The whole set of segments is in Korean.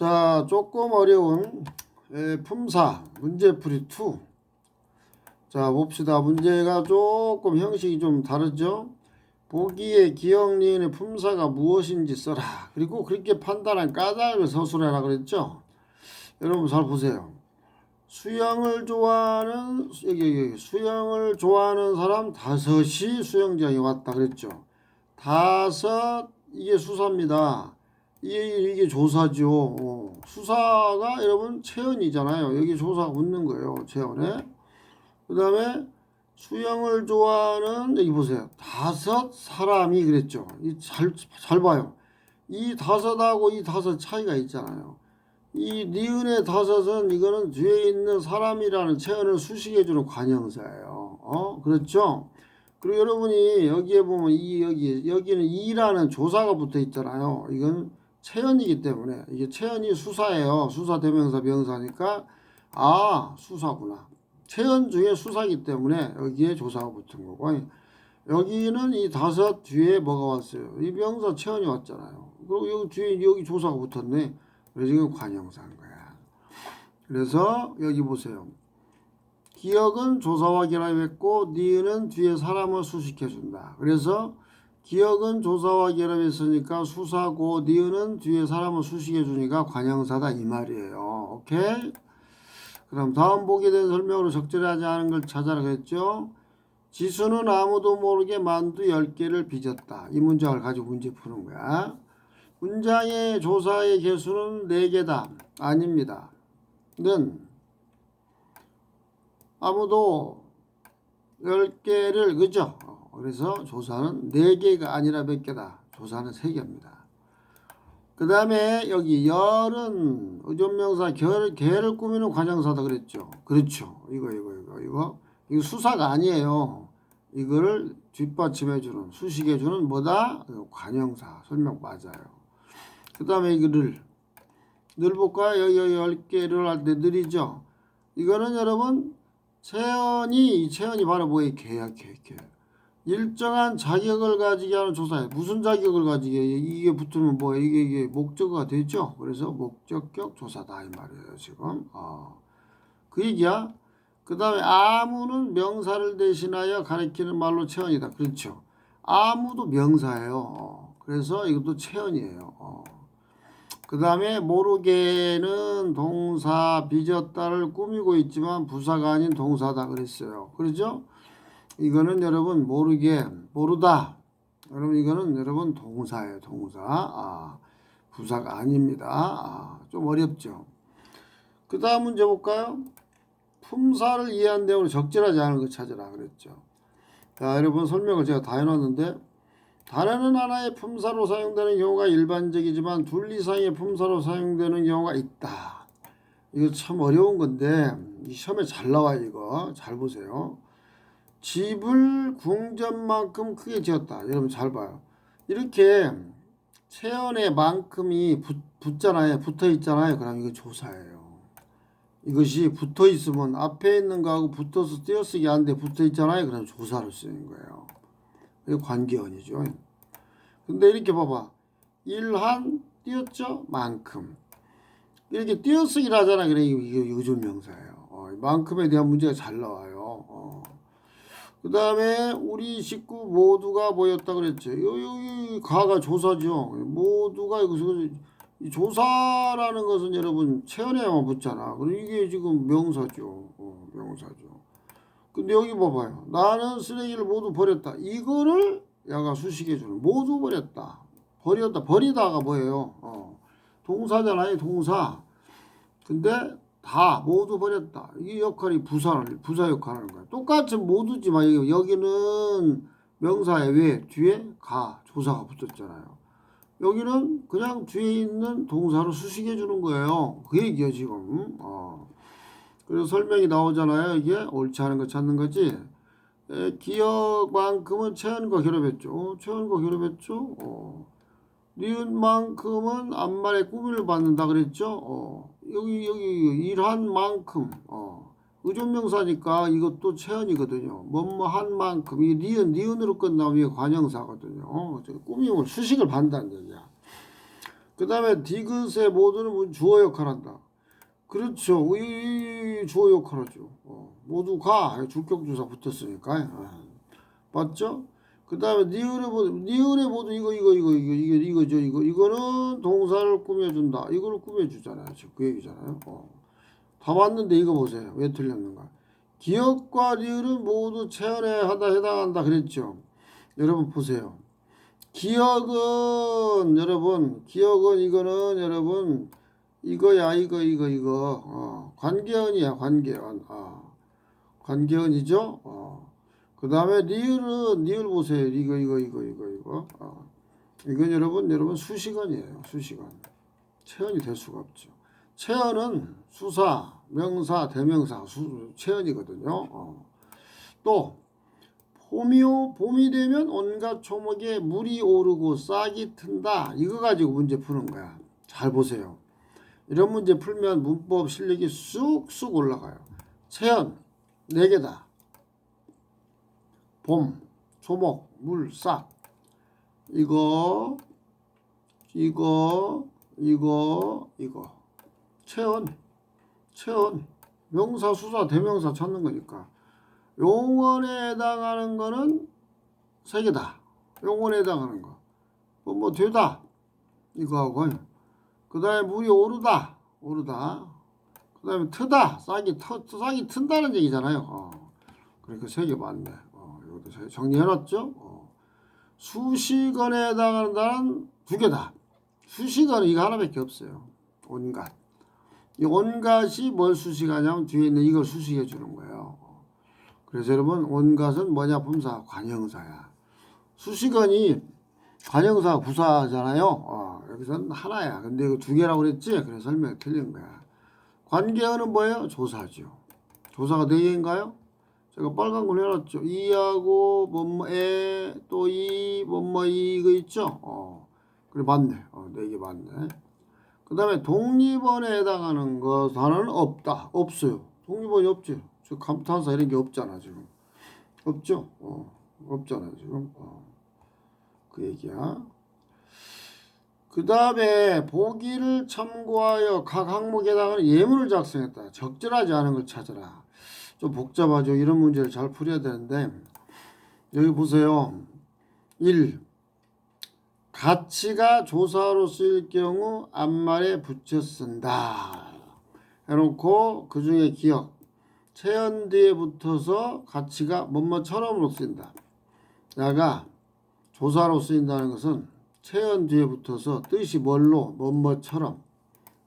자, 조금 어려운 에, 품사 문제풀이 2. 자, 봅시다. 문제가 조금 형식이 좀 다르죠? 보기에 기억 니은의 품사가 무엇인지 써라. 그리고 그렇게 판단한 까닭을 서술해라 그랬죠? 여러분 잘 보세요. 수영을 좋아하는 여기 여기 수영을 좋아하는 사람 다섯이 수영장에 왔다 그랬죠. 다섯 이게 수사입니다. 이게 이게 조사죠. 어. 수사가 여러분 체언이잖아요. 여기 조사가 붙는 거예요. 체언에. 그 다음에 수영을 좋아하는 여기 보세요. 다섯 사람이 그랬죠. 이잘잘 봐요. 이 다섯하고 이 다섯 차이가 있잖아요. 이 니은의 다섯은 이거는 뒤에 있는 사람이라는 체언을 수식해주는 관형사예요. 어, 그렇죠? 그리고 여러분이 여기에 보면 이 여기 여기는 이라는 조사가 붙어 있잖아요. 이건 체언이기 때문에 이게 체언이 수사예요. 수사 대명사 명사니까 아 수사구나. 체언 중에 수사기 때문에 여기에 조사가 붙은 거고 여기는 이 다섯 뒤에 뭐가 왔어요? 이 명사 체언이 왔잖아요. 그리고 여기 뒤에 여기 조사가 붙었네. 그래서 이건 관형사인 거야. 그래서 여기 보세요. 기억은 조사와 결합했고 니은은 뒤에 사람을 수식해준다. 그래서 기억은 조사와 결합했으니까 수사고 니은은 뒤에 사람을 수식해 주니까 관형사다 이 말이에요. 오케이? 그럼 다음 보기에 대한 설명으로 적절하지 않은 걸 찾아라 그랬죠? 지수는 아무도 모르게 만두 10개를 빚었다. 이 문장을 가지고 문제 푸는 거야. 문장의 조사의 개수는 4개다. 아닙니다. 는 아무도 10개를 그죠? 어, 그래서 조사는 4개가 아니라 몇 개다. 조사는 3개입니다. 그 다음에 여기 열은 의존명사 결, 개를 꾸미는 관형사다 그랬죠. 그렇죠. 이거 이거 이거 이거 이거 수사가 아니에요. 이거를 뒷받침해주는 수식해주는 뭐다? 관형사 설명 맞아요. 그 다음에 이거를 늘 볼까요? 여기, 여기 열 개를 할 때 늘이죠. 이거는 여러분 체언이 이 체언이 바로 뭐예요? 계약 계약 계약. 일정한 자격을 가지게 하는 조사에 무슨 자격을 가지게 이게 붙으면 뭐 이게 이게 목적어가 되죠. 그래서 목적격 조사다 이 말이에요 지금. 어. 그 얘기야. 그 다음에 아무는 명사를 대신하여 가리키는 말로 체언이다. 그렇죠. 아무도 명사예요. 어. 그래서 이것도 체언이에요. 어. 그 다음에 모르게는 동사 빚었다를 꾸미고 있지만 부사가 아닌 동사다 그랬어요. 그렇죠? 이거는 여러분 모르게 모르다. 여러분 이거는 여러분 동사예요. 동사. 아, 부사가 아닙니다. 아, 좀 어렵죠. 그 다음 문제 볼까요? 품사를 이해한 대으로 적절하지 않은 거 찾으라 그랬죠. 자, 여러분 설명을 제가 다 해놨는데 단어는 하나의 품사로 사용되는 경우가 일반적이지만 둘 이상의 품사로 사용되는 경우가 있다. 이거 참 어려운 건데 이 시험에 잘 나와 요 이거 잘 보세요. 집을 궁전만큼 크게 지었다. 여러분 잘 봐요. 이렇게 체언의 만큼이 붙, 붙잖아요. 붙어 있잖아요. 그럼 이거 조사예요. 이것이 붙어 있으면 앞에 있는 거하고 붙어서 띄어쓰기 하는데 붙어 있잖아요. 그럼 조사로 쓰는 거예요. 이게 관계원이죠. 근데 이렇게 봐봐. 일한 띄었죠? 만큼. 이렇게 띄어쓰기를 하잖아. 그래 이게 요즘 명사예요. 어, 만큼에 대한 문제가 잘 나와요. 어. 그 다음에 우리 식구 모두가 모였다 그랬죠. 여기 가가 조사죠. 모두가 여기서 이 조사라는 것은 여러분 체언에만 붙잖아. 그럼 이게 지금 명사죠. 어, 명사죠. 근데 여기 봐봐요. 나는 쓰레기를 모두 버렸다. 이거를 야가 수식해 주는 모두 버렸다. 버렸다. 버리다가 뭐예요? 어, 동사잖아요. 동사. 근데 다 모두 버렸다. 이 역할이 부사를 부사 역할을 하는 거야. 똑같은 모두지만 여기는 명사에 왜 뒤에 가 조사가 붙었잖아요. 여기는 그냥 뒤에 있는 동사로 수식해 주는 거예요. 그 얘기야 지금. 어. 그래서 설명이 나오잖아요. 이게 옳지 않은 거 찾는 거지. 에, 기억만큼은 체언과 결합했죠. 어, 체언과 결합했죠. 어. 니은만큼은 앞말에 꾸미를 받는다 그랬죠. 어. 여기 여기 일한 만큼 어. 의존명사니까 이것도 체언이거든요. 뭐뭐 한 만큼 이 니은 니은으로 끝나면 관형사거든요. 어. 꾸밈을 수식을 받는다는 얘기야. 그 다음에 디귿의 모두는 뭐 주어 역할한다. 그렇죠. 이, 이 주어 역할하죠. 어, 모두 가 주격주사 붙었으니까. 아, 맞죠? 그 다음에 니을의 모두, 니을의 모두 이거, 이거, 이거, 이거, 이거, 이거죠. 이거, 이거는 동사를 꾸며준다. 이거를 꾸며주잖아요. 지금 그 얘기잖아요. 어. 다 맞는데 이거 보세요. 왜 틀렸는가? 기억과 리을은 모두 체언에 하다 해당한다 그랬죠. 여러분 보세요. 기억은 여러분 기억은 이거는 여러분 이거야 이거 이거 이거 어, 관계언이야 관계언 어, 관계언이죠. 어. 그 다음에 리을은 리을 보세요. 이거 이거 이거 이거 이거 어. 이건 여러분 여러분 수식어이에요. 수식어. 체언이 될 수가 없죠. 체언은 수사, 명사, 대명사, 수, 체언이거든요. 어. 또 봄이요 봄이 되면 온갖 초목에 물이 오르고 싹이 튼다. 이거 가지고 문제 푸는 거야. 잘 보세요. 이런 문제 풀면 문법 실력이 쑥쑥 올라가요. 체언 네 개다. 봄, 초목, 물, 싹. 이거 이거 이거 이거. 체언 체언 명사 수사 대명사 찾는 거니까. 용언에 해당하는 거는 세 개다. 용언에 해당하는 거. 뭐, 뭐 되다. 이거 하고 그 다음에 물이 오르다. 오르다. 그 다음에 트다. 싹이 터 싹이 튼다는 얘기잖아요. 어. 그러니까 세 개 맞네. 어, 정리해놨죠 어. 수식언에 해당하는 단은 두 개다 수식어는 이거 하나밖에 없어요. 온갖. 이 온갖이 뭘 수식하냐면 뒤에 있는 이걸 수식해 주는 거예요. 그래서 여러분 온갖은 뭐냐 품사 관형사야. 수식어니 관형사 구사잖아요. 어, 여기서는 하나야. 근데 이거 두 개라고 그랬지? 그래서 설명이 틀린 거야. 관계어는 뭐예요? 조사죠. 조사가 네 개인가요? 제가 빨간 걸 해놨죠. 이하고 뭐뭐에 또이 뭐뭐 이거 있죠? 어. 그래 맞네. 어, 네 개 맞네. 그 다음에 독립원에 해당하는 거 단어는 없다. 없어요. 독립원이 없지. 저 감탄사 이런 게 없잖아 지금. 없죠. 어, 없잖아 지금. 어, 그 얘기야. 그 다음에 보기를 참고하여 각 항목에 해당하는 예문을 작성했다. 적절하지 않은 걸 찾아라. 좀 복잡하죠. 이런 문제를 잘 풀어야 되는데 여기 보세요. 1. 가치가 조사로 쓰일 경우 앞말에 붙여 쓴다. 해놓고 그 중에 기억. 체연 뒤에 붙어서 가치가 뭐뭐처럼으로 쓰인다. 야가 조사로 쓰인다는 것은 체연 뒤에 붙어서 뜻이 뭘로 뭐뭐처럼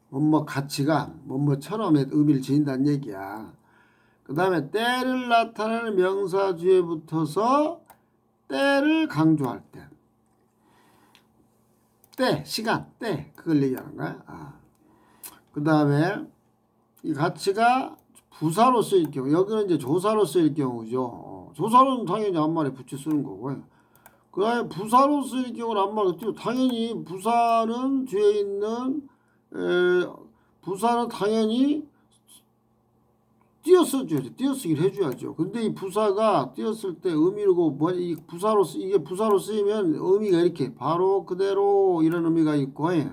뭐뭐 가치가 뭐뭐처럼의 의미를 지닌다는 얘기야. 그 다음에 때를 나타내는 명사 뒤에 붙어서 때를 강조할 때. 때, 시간, 때 그걸 얘기하는 거야. 아. 그 다음에 이 가치가 부사로 쓰일 경우 여기는 이제 조사로 쓰일 경우죠. 어, 조사로는 당연히 앞말에 붙여 쓰는 거고요. 그 다음에 부사로 쓰일 경우는 앞말에 띄 당연히 부사는 뒤에 있는 에, 부사는 당연히 띄어쓰죠. 띄어쓰기를 해줘야죠. 근데 이 부사가 띄었을 때 의미고 뭐이 부사로 쓰 이게 부사로 쓰이면 의미가 이렇게 바로 그대로 이런 의미가 있고 예.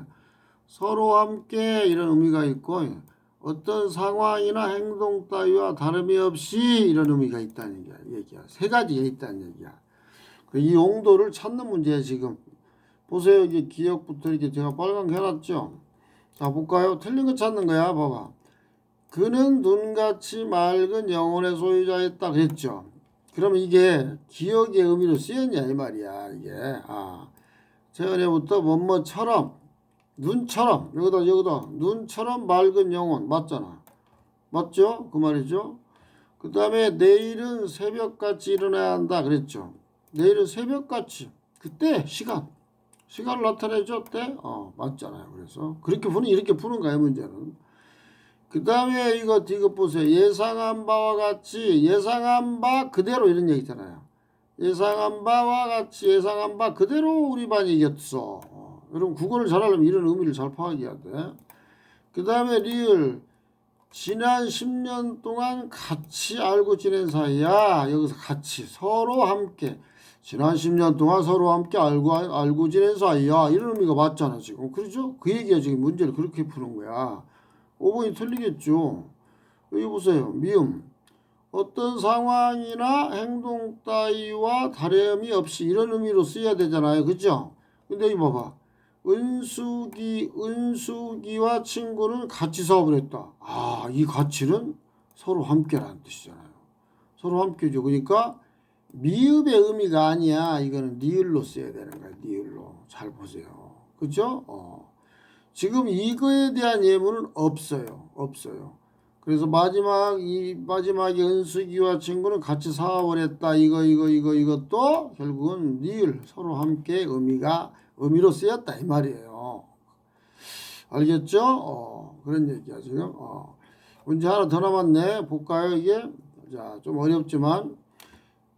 서로 함께 이런 의미가 있고 예. 어떤 상황이나 행동 따위와 다름이 없이 이런 의미가 있다는 얘기야. 얘기야. 세 가지가 있다는 얘기야. 그이 용도를 찾는 문제야 지금. 보세요. 이게 기억부터 이렇게 제가 빨간 해놨죠. 자 볼까요? 틀린 거 찾는 거야. 봐봐. 그는 눈같이 맑은 영혼의 소유자였다 그랬죠. 그러면 이게 기억의 의미로 쓰였냐 이 말이야 이게. 아 재현에부터 뭐뭐처럼 눈처럼 여기다 여기다 눈처럼 맑은 영혼 맞잖아. 맞죠? 그 말이죠? 그 다음에 내일은 새벽같이 일어나야 한다 그랬죠. 내일은 새벽같이 그때 시간 시간을 나타내죠 때 어 맞잖아요. 그래서 그렇게 푸는 이렇게 푸는 거야 문제는 그 다음에 이거 이거 보세요. 예상한 바와 같이 예상한 바 그대로 이런 얘기 있잖아요. 예상한 바와 같이 예상한 바 그대로 우리 반이 이겼어. 어, 여러분 국어를 잘하려면 이런 의미를 잘 파악해야 돼. 그 다음에 리을 지난 10년 동안 같이 알고 지낸 사이야. 여기서 같이 서로 함께 지난 10년 동안 서로 함께 알고 알고 지낸 사이야 이런 의미가 맞잖아 지금 그렇죠? 그 얘기가 지금 문제를 그렇게 푸는 거야 5번이 틀리겠죠 여기 보세요 미음 어떤 상황이나 행동 따위와 다름이 없이 이런 의미로 쓰여야 되잖아요 그죠? 근데 여기 봐봐 은숙이 은숙이와 친구는 같이 사업을 했다 아이 가치는 서로 함께라는 뜻이잖아요 서로 함께죠 그러니까 미읍의 의미가 아니야. 이거는 니을로 써야 되는 거야. 니을로. 잘 보세요. 그죠? 어. 지금 이거에 대한 예문은 없어요. 없어요. 그래서 마지막 이 마지막에 은숙이와 친구는 같이 사업을 했다. 이거 이거 이거 이것도 결국은 니을 서로 함께 의미가 의미로 쓰였다 이 말이에요. 알겠죠? 어, 그런 얘기야 지금. 어. 문제 하나 더 남았네. 볼까요 이게? 자, 좀 어렵지만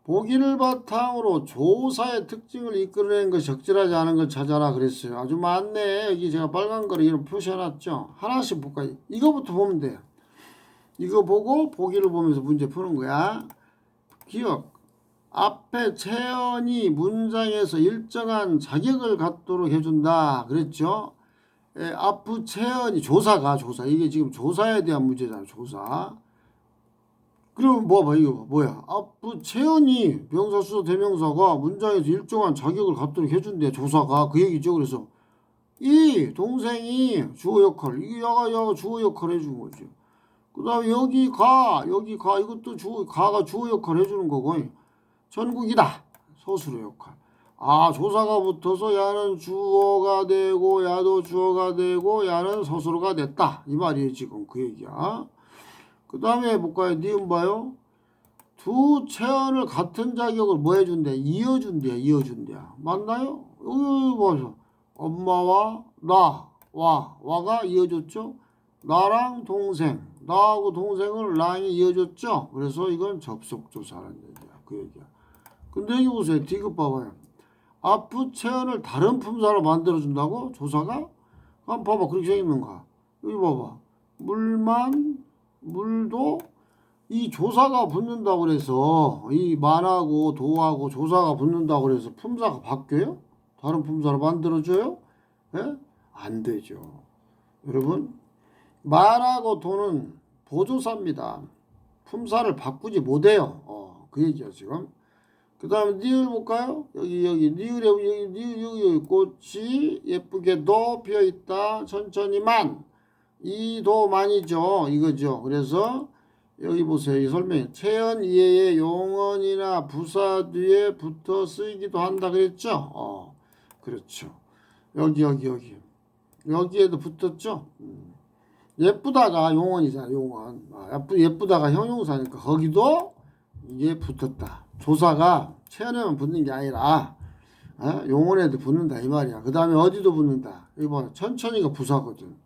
보기를 바탕으로 조사의 특징을 이끌어낸 것이 적절하지 않은 걸 찾아라 그랬어요. 아주 많네. 여기 제가 빨간 거를 이런 표시해놨죠. 하나씩 볼까요? 이거부터 보면 돼요. 이거 보고 보기를 보면서 문제 푸는 거야. 기억. 앞에 채연이 문장에서 일정한 자격을 갖도록 해준다. 그랬죠? 예, 앞부 채연이 조사가 조사. 이게 지금 조사에 대한 문제잖아. 조사. 그럼 뭐 봐, 이거 봐. 뭐야? 앞부 채연이 명사수서 대명사가 문장에서 일정한 자격을 갖도록 해준대, 조사가. 그 얘기죠. 그래서 이 동생이 주어 역할, 이게 야가 야가 주어 역할 해준 거지. 그 다음에 여기 가, 여기 가, 이것도 주어, 가가 주어 역할 해주는 거고. 전국이다. 서술어 역할. 아, 조사가 붙어서 야는 주어가 되고, 야도 주어가 되고, 야는 서술어가 됐다. 이 말이에요, 지금 그 얘기야. 그 다음에 볼까요? 니은 봐요. 두 체언을 같은 자격을 뭐 해준대? 이어준대, 이어준대. 맞나요? 여기 봐서 엄마와 나, 와, 와가 이어줬죠? 나랑 동생, 나하고 동생을 랑이 이어줬죠? 그래서 이건 접속조사라는 얘기야. 그 얘기야. 근데 여기 보세요. 디귿 봐봐요. 앞부 체언을 다른 품사로 만들어준다고? 조사가? 한번 봐봐. 그렇게 생겼는가? 여기 봐봐. 물만 물도 이 조사가 붙는다고 그래서 이 만하고 도하고 조사가 붙는다고 그래서 품사가 바뀌어요? 다른 품사로 만들어줘요? 예? 안 되죠. 여러분 만하고 도는 보조사입니다. 품사를 바꾸지 못해요. 어, 그 얘기야 지금. 그 다음에 니을 볼까요? 여기 여기 니을에 여기 니을 여기, 여기 꽃이 예쁘게도 피어 있다. 천천히만 이도만이죠. 이거죠. 그래서 여기 보세요. 이 설명. 채연 이해의 용언이나 부사 뒤에 붙어 쓰이기도 한다 그랬죠. 어, 그렇죠. 여기 여기 여기 여기에도 붙었죠. 음. 예쁘다가 용언이잖아. 용언. 아, 예쁘 예쁘다가 형용사니까 거기도 이게 붙었다. 조사가 채연에만 붙는 게 아니라 어? 용언에도 붙는다 이 말이야. 그 다음에 어디도 붙는다. 봐. 천천히가 부사거든.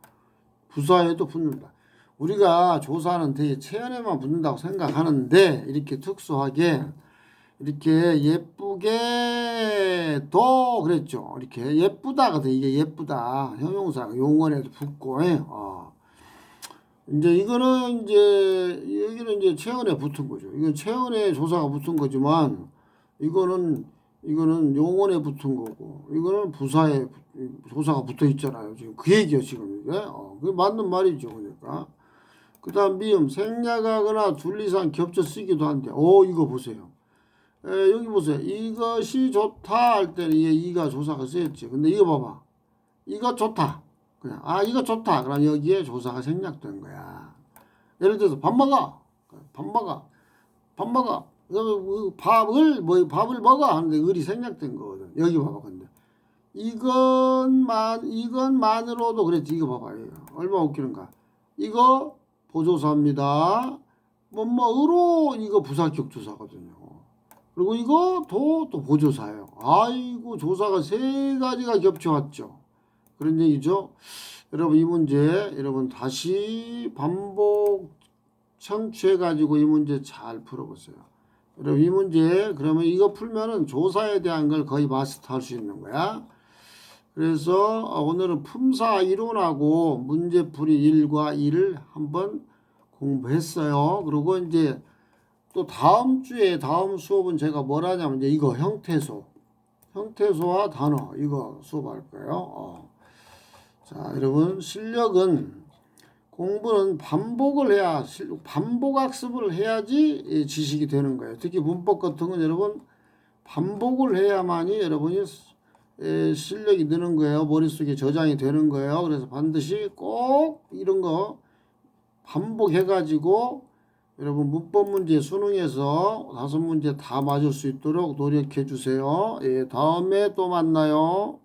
부사에도 붙는다. 우리가 조사는 되게 체연에만 붙는다고 생각하는데 이렇게 특수하게 이렇게 예쁘게 더 그랬죠. 이렇게 예쁘다가 돼 이게 예쁘다 형용사가 용언에도 붙고 예. 어. 이제 이거는 이제 여기는 이제 체연에 붙은 거죠. 이건 체연에 조사가 붙은 거지만 이거는 이거는 용언에 붙은 거고 이거는 부사에 조사가 붙어 있잖아요. 지금 그 얘기요 지금 이게 어, 그 맞는 말이죠. 그러니까 그다음 미음 생략하거나 둘리상 겹쳐 쓰기도 한데 오 이거 보세요. 에, 여기 보세요. 이것이 좋다 할 때는 이게 이가 조사가 쓰였지. 근데 이거 봐봐. 이거 좋다. 그냥 아 이거 좋다. 그럼 여기에 조사가 생략된 거야. 예를 들어서 밥 먹어. 밥 먹어. 밥 먹어. 그 밥을 뭐 밥을 먹어 하는데 을이 생략된 거거든. 여기 봐봐 근데 이것만 이것만으로도 그랬지 이거 봐봐. 얼마 웃기는가. 이거 보조사입니다. 뭐뭐으로 이거 부사격 조사거든요. 그리고 이거 도 또 보조사예요. 아이고 조사가 세 가지가 겹쳐왔죠. 그런 얘기죠. 여러분 이 문제 여러분 다시 반복 청취해 가지고 이 문제 잘 풀어보세요. 여러분 이 문제 그러면 이거 풀면은 조사에 대한 걸 거의 마스터할 수 있는 거야. 그래서 오늘은 품사 이론하고 문제풀이 1과 2를 한번 공부했어요. 그리고 이제 또 다음 주에 다음 수업은 제가 뭘 하냐면 이제 이거 형태소 형태소와 단어 이거 수업할 거예요. 어. 자 여러분 실력은 공부는 반복을 해야 실- 반복 학습을 해야지 이 지식이 되는 거예요. 특히 문법 같은 건 여러분 반복을 해야만이 여러분이 에, 실력이 느는 거예요. 머릿속에 저장이 되는 거예요. 그래서 반드시 꼭 이런 거 반복해 가지고 여러분 문법 문제 수능에서 다섯 문제 다 맞을 수 있도록 노력해 주세요. 예, 다음에 또 만나요.